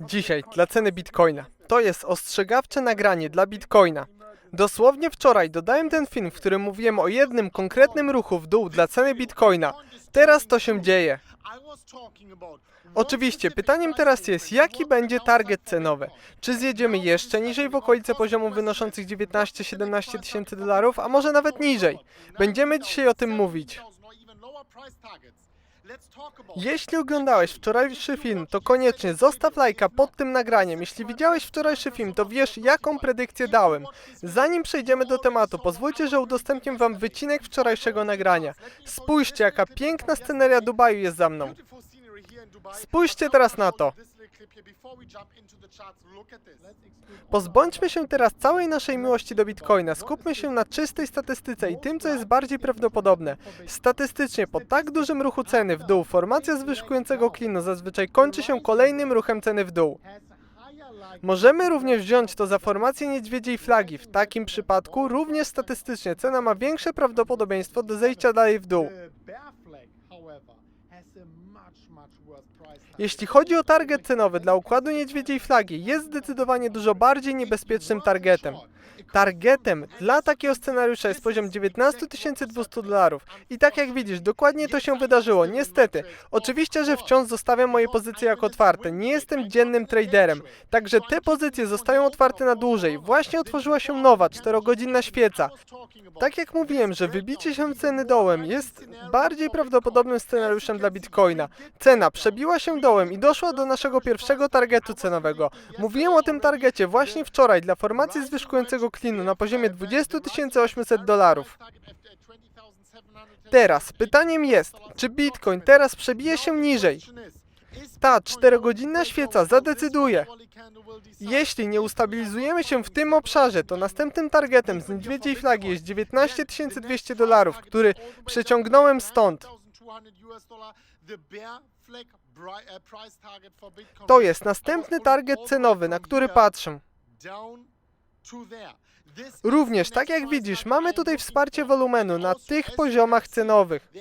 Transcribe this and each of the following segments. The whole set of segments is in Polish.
Dzisiaj dla ceny Bitcoina. To jest ostrzegawcze nagranie dla Bitcoina. Dosłownie wczoraj dodałem ten film, w którym mówiłem o jednym konkretnym ruchu w dół dla ceny Bitcoina. Teraz to się dzieje. Oczywiście, pytaniem teraz jest, jaki będzie target cenowy? Czy zjedziemy jeszcze niżej w okolice poziomu wynoszących 19-17 tysięcy dolarów, a może nawet niżej? Będziemy dzisiaj o tym mówić. Jeśli oglądałeś wczorajszy film, to koniecznie zostaw lajka pod tym nagraniem. Jeśli widziałeś wczorajszy film, to wiesz jaką predykcję dałem. Zanim przejdziemy do tematu, pozwólcie, że udostępnię wam wycinek wczorajszego nagrania. Spójrzcie, jaka piękna sceneria Dubaju jest za mną. Spójrzcie teraz na to. Pozbądźmy się teraz całej naszej miłości do Bitcoina. Skupmy się na czystej statystyce i tym, co jest bardziej prawdopodobne. Statystycznie, po tak dużym ruchu ceny w dół, formacja zwyżkującego klinu zazwyczaj kończy się kolejnym ruchem ceny w dół. Możemy również wziąć to za formację niedźwiedziej flagi. W takim przypadku również statystycznie cena ma większe prawdopodobieństwo do zejścia dalej w dół. Jeśli chodzi o target cenowy dla układu niedźwiedziej flagi, jest zdecydowanie dużo bardziej niebezpiecznym targetem. Targetem dla takiego scenariusza jest poziom 19 200 dolarów. I tak jak widzisz, dokładnie to się wydarzyło. Niestety, oczywiście, że wciąż zostawiam moje pozycje jako otwarte. Nie jestem dziennym traderem, także te pozycje zostają otwarte na dłużej. Właśnie otworzyła się nowa, 4-godzinna świeca. Tak jak mówiłem, że wybicie się ceny dołem jest bardziej prawdopodobnym scenariuszem dla Bitcoina. Cena przebiła się dołem i doszła do naszego pierwszego targetu cenowego. Mówiłem o tym targecie właśnie wczoraj dla formacji zwyżkującego klinu na poziomie 20 800 dolarów. Teraz pytaniem jest, czy Bitcoin teraz przebije się niżej? Ta 4-godzinna świeca zadecyduje. Jeśli nie ustabilizujemy się w tym obszarze, to następnym targetem z niedźwiedziej flagi jest 19 200 dolarów, który przeciągnąłem stąd. To jest następny target cenowy, na który patrzę. Również, tak jak widzisz, mamy tutaj wsparcie wolumenu na tych poziomach cenowych.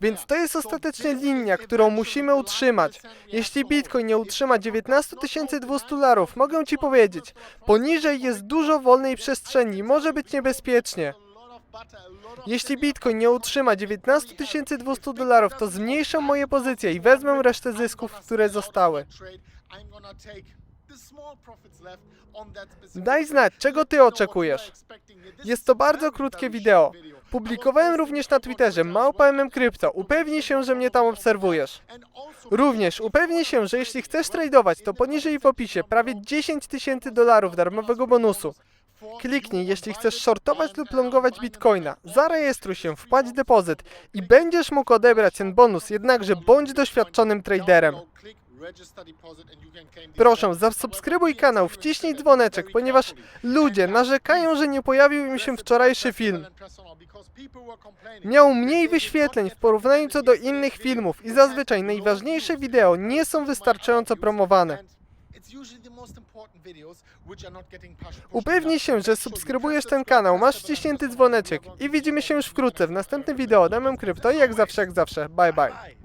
Więc to jest ostatecznie linia, którą musimy utrzymać. Jeśli Bitcoin nie utrzyma 19 200 dolarów, mogę Ci powiedzieć, poniżej jest dużo wolnej przestrzeni może być niebezpiecznie. Jeśli Bitcoin nie utrzyma 19 200 dolarów, to zmniejszę moje pozycje i wezmę resztę zysków, które zostały. Daj znać, czego ty oczekujesz. Jest to bardzo krótkie wideo. Publikowałem również na Twitterze małpa Crypto. Upewnij się, że mnie tam obserwujesz. Również upewnij się, że jeśli chcesz tradować, to poniżej w opisie prawie 10 tysięcy dolarów darmowego bonusu. Kliknij, jeśli chcesz shortować lub longować bitcoina. Zarejestruj się, wpłać depozyt i będziesz mógł odebrać ten bonus, jednakże bądź doświadczonym traderem. Proszę, zasubskrybuj kanał, wciśnij dzwoneczek, ponieważ ludzie narzekają, że nie pojawił im się wczorajszy film. Miał mniej wyświetleń w porównaniu co do innych filmów i zazwyczaj najważniejsze wideo nie są wystarczająco promowane. Upewnij się, że subskrybujesz ten kanał, masz wciśnięty dzwoneczek i widzimy się już wkrótce w następnym wideo. Damian Krypto i jak zawsze, jak zawsze, bye bye.